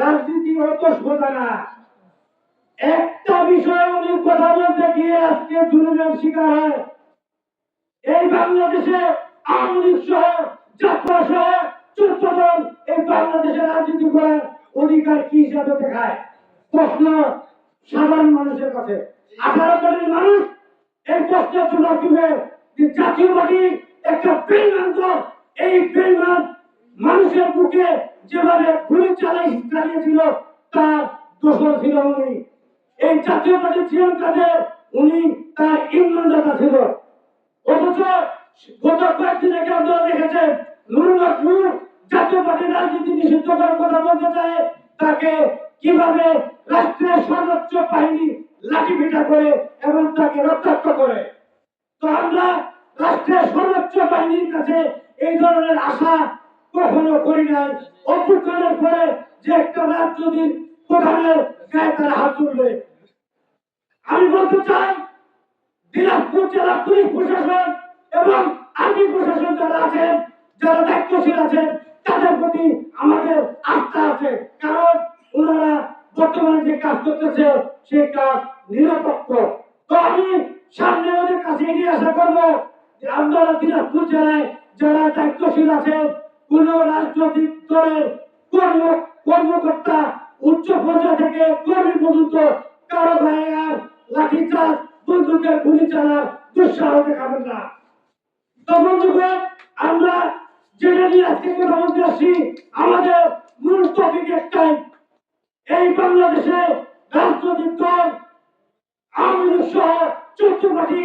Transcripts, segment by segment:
রাজনীতি অত সোজা না। একটা বিষয়ে উনি কথা বলতে গিয়ে আজকে জুলুমের শিকার হয়। এই বাংলাদেশে আওয়ামী সহ জাতীয় সহ চোদ্দ এই বাংলাদেশে রাজনীতি করার অধিকার কি হিসাবে দেখায়? প্রশ্ন সাধারণ মানুষের কাছে। আঠারো কোটির মানুষ এই প্রশ্নের জবাব দিবে যে জাতীয় পার্টি একটা বেইমান এই বেইমান মানুষের বুকে যেভাবে গুলি চালাই চালিয়েছিল, তার দোষর ছিল উনি। এই জাতীয় পার্টি ছিল কাজে উনি তার ইন্ধনদাতা ছিল। অথচ গত কয়েকদিন আগে আপনারা দেখেছেন, নুরুল হক জাতীয় পার্টির রাজনীতি নিষিদ্ধ করার কথা বলতে চায়। তাকে কীভাবে রাষ্ট্রের সর্বোচ্চ বাহিনী লাঠি পিটা করে এবং তাকে রক্তাক্ত করে। তো আমরা রাষ্ট্রের সর্বোচ্চ বাহিনীর কাছে এই ধরনের আশা কখনো করি নাই। অভ্যুত্থানের পরে যে একটা রাজনৈতিক প্রধানের গায়ে তারা হাত তুলবে। আমি বলতে চাই, দিনাজপুর জেলা পুলিশ প্রশাসন এবং আর্মি প্রশাসন যারা আছেন, যারা দায়িত্বশীল আছেন, তাদের প্রতি আমাদের আস্থা আছে। কারণ ওনারা বর্তমানে যে কাজ করতেছে সেই কাজ নিরপেক্ষ। তো আমি সামনে ওদের কাছে এগিয়ে আশা করব আপনারা দিনাজপুর জেলায় যারা দায়িত্বশীল আছেন কোন রাজনৈতিক দলের কর্ম, কর্মকর্তা উচ্চ পর্যায় থেকে কর্মী পর্যন্ত কারও গায়ে আর লাঠিচার্জ বন্দুকের গুলি চালার দুঃসাহ দেখাবেন না। তো বন্ধুগণ, আমরা যেটা নিয়ে আজকে আসছি আমাদের মূল টপিক একটাই এই বাংলাদেশে রাজনৈতিক দল, আওয়ামী লীগ সহ চোদ্দ পার্টি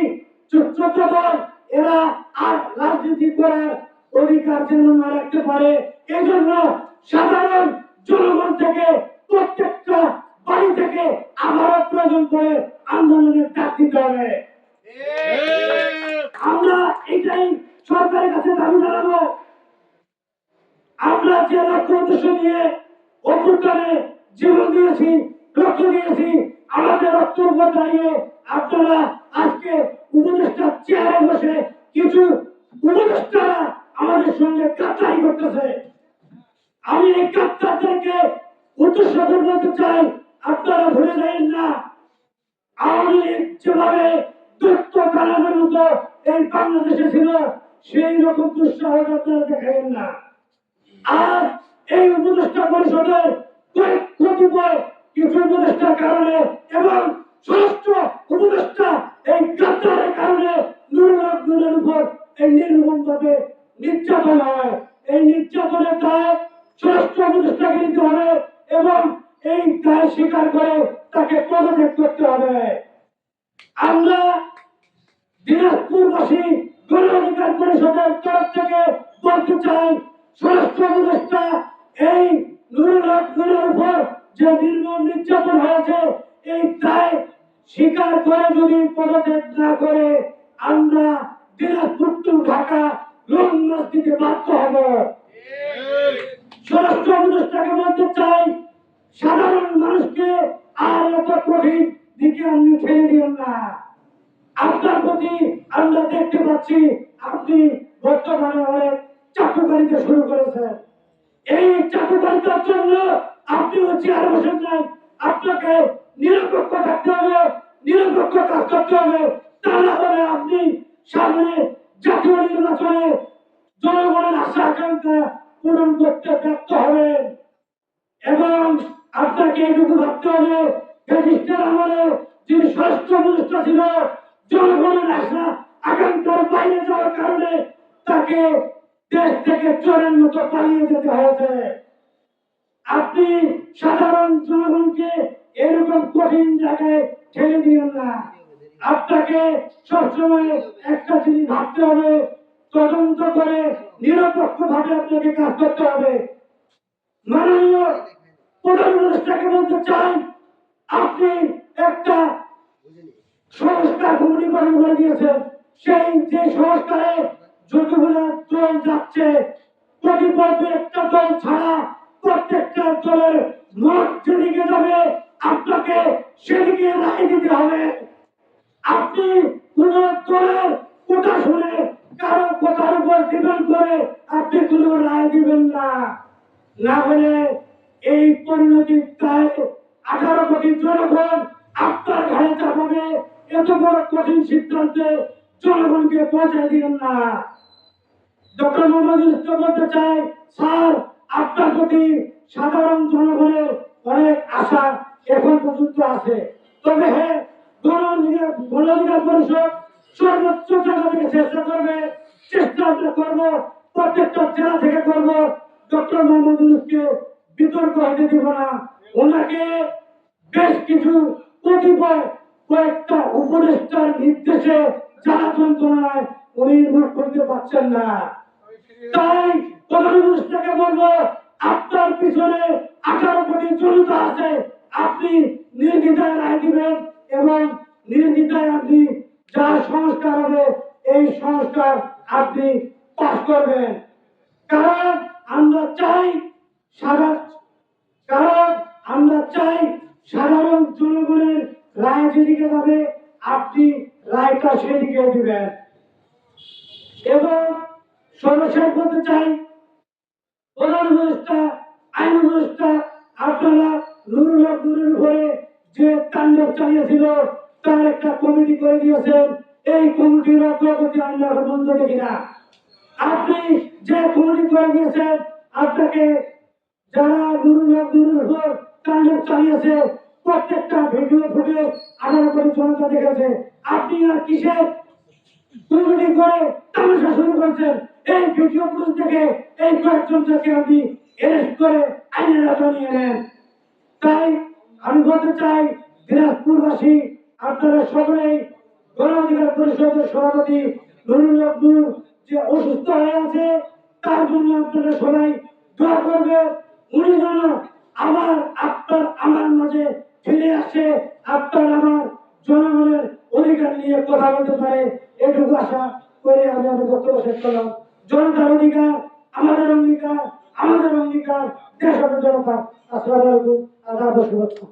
দল, এরা আর রাজনীতি করার অধিকার যেন না রাখতে পারে এই জন্য সাধারণ জনগণ থেকে, প্রত্যেকটা বাড়ি থেকে আবারও প্রয়োজন করে আন্দোলনের ডাক দিতে হবে। আমরা এটাই সরকারের কাছে দাবি জানাব। আমরা যে লক্ষ্য উদ্দেশ্য নিয়ে অভ্যুত্থানে জীবন দিয়েছি, রক্ত দিয়েছি, আমাদের রক্তের উপর দাঁড়িয়ে আপনারা আজকে উপদেষ্টা চেয়ারে বসে কিছু উপদেষ্টারা আমাদের সঙ্গে কাটাই করতেছে। আমি এই কাপ্তারদেরকে উদ্দেশ্য করে বলতে চাই, আপনারা ভুলে যাবেন না। আওয়ামী লীগ যেভাবে দুঃখ কালামের মতো এই বাংলাদেশে ছিল, সেই রকম দুঃসাহস আপনারা দেখাবেন না। আর এই উপদেষ্টা পরিষদের কতিপয় কিছু উপদেষ্টার কারণে এবং ষষ্ঠ উপদেষ্টা এই গাদ্দারের কারণে নুরুল নুরের উপর এই নির্মম ভাবে নির্যাতন হয় এই নির্যাতনের দায় ষষ্ঠ উপদেষ্টাকে নিতে হবে এবং এই দায় স্বীকার করে তাকে পদত্যাগ করতে হবে। আমরা দিনাজপুরবাসী গণ অধিকার পরিষদের তরফ থেকে বলতে চাই, স্বরাষ্ট্র উপদেষ্টা, এই নুরুল হক উপর যে নির্মম নির্যাতন হয়েছে, এই দায় স্বীকার করে যদি পদত্যাগ না করে, আমরা Dinajpur to Dhaka long march বাধ্য হব। স্বরাষ্ট্র উপদেষ্টাকে বলতে চাই, সাধারণ মানুষকে আর এত কঠিন দিকে আপনি ঠেলে দিন না। আপনার প্রতি আমরা দেখতে পাচ্ছি, আপনি বর্তমানে অনেক চাকুকারিতে শুরু করেছেন। এই চাকুকারিতার জন্য আপনি চেয়ার বসেন নাই আপনাকে নিরপেক্ষ থাকতে হবে, নিরপেক্ষ কাজ করতে হবে। তা না হলে আপনি সামনে নির্বাচনে জনগণের আশা আকাঙ্ক্ষা পূরণ করতে ব্যর্থ হবেন। এবং আপনাকে এটুকু ভাবতে হবে, ব্রিটিশদের আমলে যিনি ষষ্ঠ প্রতিষ্ঠা ছিল, জনগণের আশা আকাঙ্ক্ষার বাইরে যাওয়ার কারণে তাকে দেশ থেকে চোরের মতো পালিয়ে যেতে হয়েছে। আপনি সাধারণ জনগণকে এরকম কঠিন জায়গায় ঠেলে দিবেন না। আপনাকে সবসময় একটা জিনিস ভাবতে হবে তদন্ত করে নিরপেক্ষ ভাবে আপনাকে কাজ করতে হবে। মাননীয় প্রধান বলতে চাই, আপনি একটা সংস্কার ভূমিকরণ করে দিয়েছেন। সেই যে সংস্কারে যতগুলো দল যাচ্ছে কতিপয় একটা দল ছাড়া প্রত্যেকটা দলের মত যেদিকে যাবে, আপনাকে সেদিকে রায় দিতে হবে। আপনি কোন দলের কথা শুনে কারও কথার উপর ডিপেন্ড করে আপনি কোন রায় দিবেন না। না হলে এই পরিণতির দায় আঠারো কোটি জনগণ আপনার ঘাড়ে চাপাবে। এত বড় কঠিন সিদ্ধান্তে জনগণকে পৌঁছায় দিলেন না। ডক্টর মোহাম্মদ ইউনুসকে বলতে চাই, স্যার, আপনার প্রতি সাধারণ জনগণের অনেক আশা এখন পর্যন্ত আছে। তবে হ্যাঁ গণ অধিকার পরিষদ সর্বোচ্চ জায়গা থেকে চেষ্টা করবে চেষ্টা আমরা করব, প্রত্যেকটা জেলা থেকে করব। ডক্টর মোহাম্মদ ইউনুসকে বিতর্ক হতে দিব না। ওনাকে বেশ কিছু কতিপয় কয়েকটা উপদেষ্টার নির্দেশে যারা যন্ত্রণায় উনি মুখ করতে পারছেন না। তাই প্রধানমন্ত্রীকে বলব, আপনার পিছনে আঠারো কোটি জনতা আছে। আপনি নির্দ্বিধায় রায় দিবেন এবং নির্দ্বিধায় আপনি যা সংস্কার হবে, এই সংস্কার আপনি পাশ করবেন। কারণ আমরা চাই সারা কারণ আমরা চাই সাধারণ জনগণের রায় যেদিকে যাবে, আপনি রায়টা সেদিকে দিবেন। এবং সর্বশেষ বলতে চাই, প্রধান উপদেষ্টা, আইন উপদেষ্টা, আপনারা নুরুল নুরুল উপরে যে তাণ্ডব চালিয়েছিল কমিটি করে দিয়েছেন, এই কমিটির অগ্রগতি আমরা এখন বন্ধ দেখি না আপনি যে কমিটি করে দিয়েছেন, আপনাকে যারা উপর তাণ্ডব চালিয়েছে, প্রত্যেকটা ভিডিও ফুটেজ আঠারো কোটি জনতা দেখেছে। আপনি আর কিসের কমিটি করে তামাশা শুরু করছেন? এই ভিডিও ফুটেজ থেকে এই কয়েকজনকে আপনি অ্যারেস্ট করে আইনের আওতায় নিয়ে নেন। তাই আমি বলতে চাই, দিনাজপুরবাসী আপনারা সকলেই গণ অধিকার পরিষদের সভাপতি নুরুল নূর যে অসুস্থ হয়ে আছে, তার জন্য আপনারা সবাই দোয়া করবে উনি যেন আবার আপনার আমার মাঝে ফিরে আসে, আপনার আমার জনগণের অধিকার নিয়ে কথা বলতে পারে, এটুকু আশা করে আমি আমার বক্তব্য শেষ করলাম। জনতার অধিকার, আমাদের অঙ্গীকার আমাদের অঙ্গীকার দেশের জনতা আসসালামু আলাইকুম, আদাব শুভেচ্ছা।